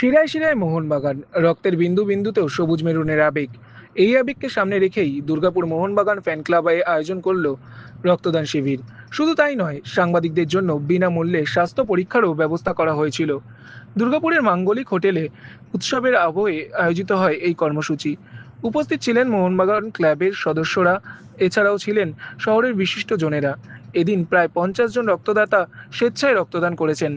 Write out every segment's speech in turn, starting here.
শিরায় শিরায় মোহনবাগান, রক্তের বিন্দু বিন্দুতেও সবুজ মেরুনের আবেগ। এই আবেগকে সামনে রেখেই দুর্গাপুর মোহনবাগান ফ্যান ক্লাব আয়োজন করল রক্তদান শিবির। শুধু তাই নয়, সাংবাদিকদের জন্য বিনামূল্যে স্বাস্থ্য পরীক্ষারও ব্যবস্থা করা হয়েছিল। দুর্গাপুরের মাঙ্গলিক হোটেলে উৎসবের আবহে আয়োজিত হয় এই কর্মসূচি। উপস্থিত ছিলেন মোহনবাগান ক্লাবের সদস্যরা, এছাড়াও ছিলেন শহরের বিশিষ্ট জনেরা। এদিন প্রায় পঞ্চাশ জন রক্তদাতা স্বেচ্ছায় রক্তদান করেছেন।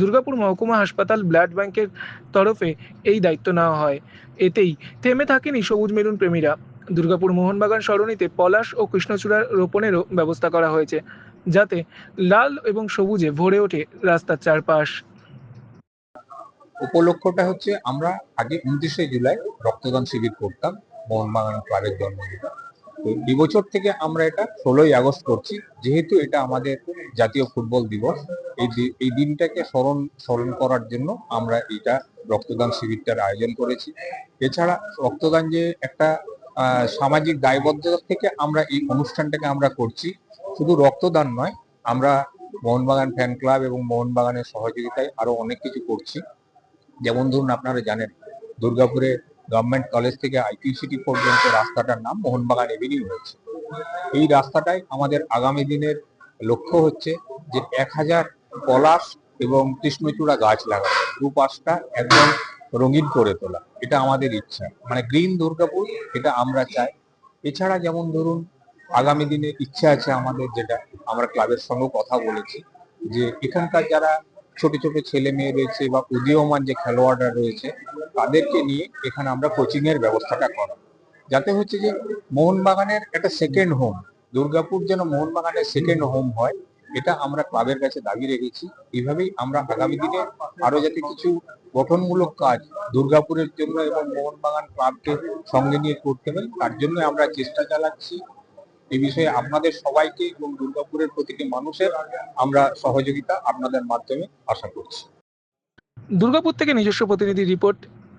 দুর্গাপুর মহকুমা হাসপাতাল ব্লাড ব্যাংকের তরফে এই দায়িত্ব নেওয়া হয়। এতেই থেমে থাকেনি সবুজ মেরুন প্রেমীরা। দুর্গাপুর মোহনবাগান সরণিতে পলাশ ও কৃষ্ণচূড়া রোপণেরও ব্যবস্থা করা হয়েছে, যাতে লাল এবং সবুজে ভরে ওঠে রাস্তার চারপাশ। উপলক্ষটা হচ্ছে আমরা আগে উনত্রিশে জুলাই রক্তদান শিবির করতাম, মোহনবাগান ক্লাবের জন্মদিনে। তো এই বছর থেকে আমরা এটা ষোলোই আগস্ট করছি। যেহেতু এটা আমাদের জাতীয় ফুটবল দিবস, এই এই দিনটাকে স্মরণ স্মরণ করার জন্য আমরা এটা রক্তদান শিবিরটার আয়োজন করেছি। এছাড়া রক্তদান যে একটা সামাজিক দায়বদ্ধতা থেকে আমরা এই অনুষ্ঠানটাকে আমরা করছি। শুধু রক্তদান নয়, আমরা মোহনবাগান ফ্যান ক্লাব এবং মোহনবাগানের সহযোগিতায় আরও অনেক কিছু করছি। যেমন ধরুন আপনারা জানেন, দুর্গাপুরে গভর্নমেন্ট কলেজ থেকে আইটি সিটি পর্যন্ত রাস্তাটার নাম মোহনবাগান এভিনিউ হয়েছে। এই রাস্তাটাই আমাদের আগামী দিনের লক্ষ্য হচ্ছে যে এক হাজার পলাশ এবং কৃষ্ণচূড়া গাছ লাগানো, দুপাশটা একদম রঙিন করে তোলা, এটা আমাদের ইচ্ছা। মানে গ্রিন দুর্গাপুর, এটা আমরা চাই। এছাড়া যেমন ধরুন, আগামী দিনে ইচ্ছা আছে আমাদের যেটা, আমরা ক্লাবের সঙ্গে কথা বলেছি যে এখানকার যারা ছোট ছোট ছেলে মেয়ে রয়েছে বা উদীয়মান যে খেলোয়াড়রা রয়েছে তাদেরকে নিয়ে এখানে আমরা কোচিং এর ব্যবস্থাটা করা যাতে হচ্ছে যে মোহনবাগানের একটা সেকেন্ড হোম দুর্গাপুর যেন মোহনবাগানের সেকেন্ড হোম হয়, এটা আমরা ক্লাবের কাছে দাবি রেখেছি। এইভাবেই আমরা আগামী দিনে আরও যাতে কিছু গঠনমূলক কাজ দুর্গাপুরের জন্য এবং মোহনবাগান ক্লাবকে সঙ্গে নিয়ে করতে পারি তার জন্য আমরা চেষ্টা চালাচ্ছি। এই বিষয়ে আপনাদের সবাইকে এবং দুর্গাপুরের প্রতিটি মানুষের আমরা সহযোগিতা আপনাদের মাধ্যমে আশা করছি। দুর্গাপুর থেকে নিজস্ব প্রতিনিধি রিপোর্ট